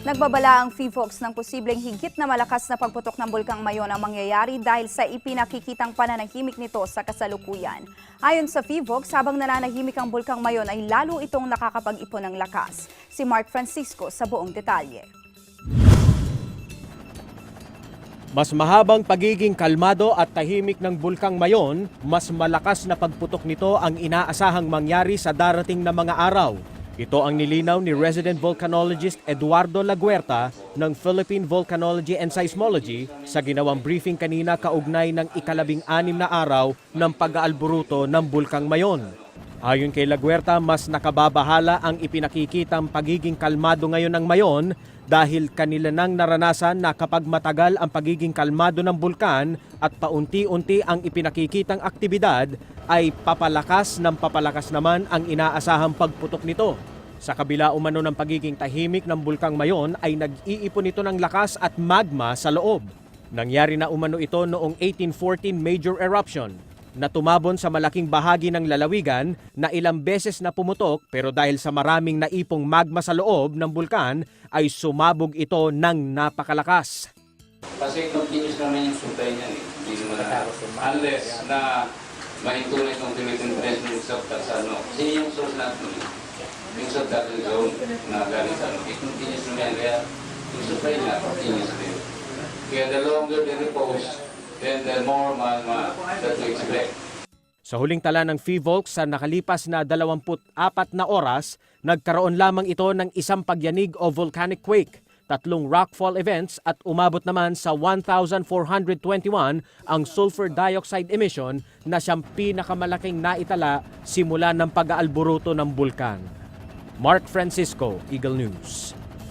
Nagbabala ang FIVOX ng posibleng higit na malakas na pagputok ng bulkang Mayon ang mangyayari dahil sa ipinakikitang pananahimik nito sa kasalukuyan. Ayon sa FIVOX, habang nananahimik ang bulkang Mayon ay lalo itong nakakapag-ipon ng lakas. Si Mark Francisco sa buong detalye. Mas mahabang pagiging kalmado at tahimik ng bulkang Mayon, mas malakas na pagputok nito ang inaasahang mangyari sa darating na mga araw. Ito ang nilinaw ni resident volcanologist Eduardo Laguerta ng Philippine Volcanology and Seismology sa ginawang briefing kanina kaugnay ng ikalabing anim na araw ng pag-aalburuto ng bulkang Mayon. Ayon kay Laguerta, mas nakababahala ang ipinakikitang pagiging kalmado ngayon ng Mayon dahil kanila nang naranasan na kapag matagal ang pagiging kalmado ng bulkan at paunti-unti ang ipinakikitang aktibidad ay papalakas ng papalakas naman ang inaasahang pagputok nito. Sa kabila umano ng pagiging tahimik ng bulkang Mayon ay nag-iipon ito ng lakas at magma sa loob. Nangyari na umano ito noong 1814 major eruption na tumabon sa malaking bahagi ng lalawigan na ilang beses na pumutok pero dahil sa maraming naipong magma sa loob ng bulkan ay sumabog ito ng napakalakas. Kasi continuous naman yung supply niyan eh. Hindi naman na, unless na mahitunay itong Philippine President sa ano. Kasi yung source natin. Yung sa Zone na galing sa ano. Continuous naman yung supply niya, continuous rin. Kaya the longer the repose, then the more magma that we expect. Sa huling tala ng FIVOLX sa nakalipas na 24 na oras, nagkaroon lamang ito ng isang pagyanig o volcanic quake, tatlong rockfall events at umabot naman sa 1,421 ang sulfur dioxide emission na siyang pinakamalaking naitala simula ng pag-aalburuto ng bulkan. Mark Francisco, Eagle News.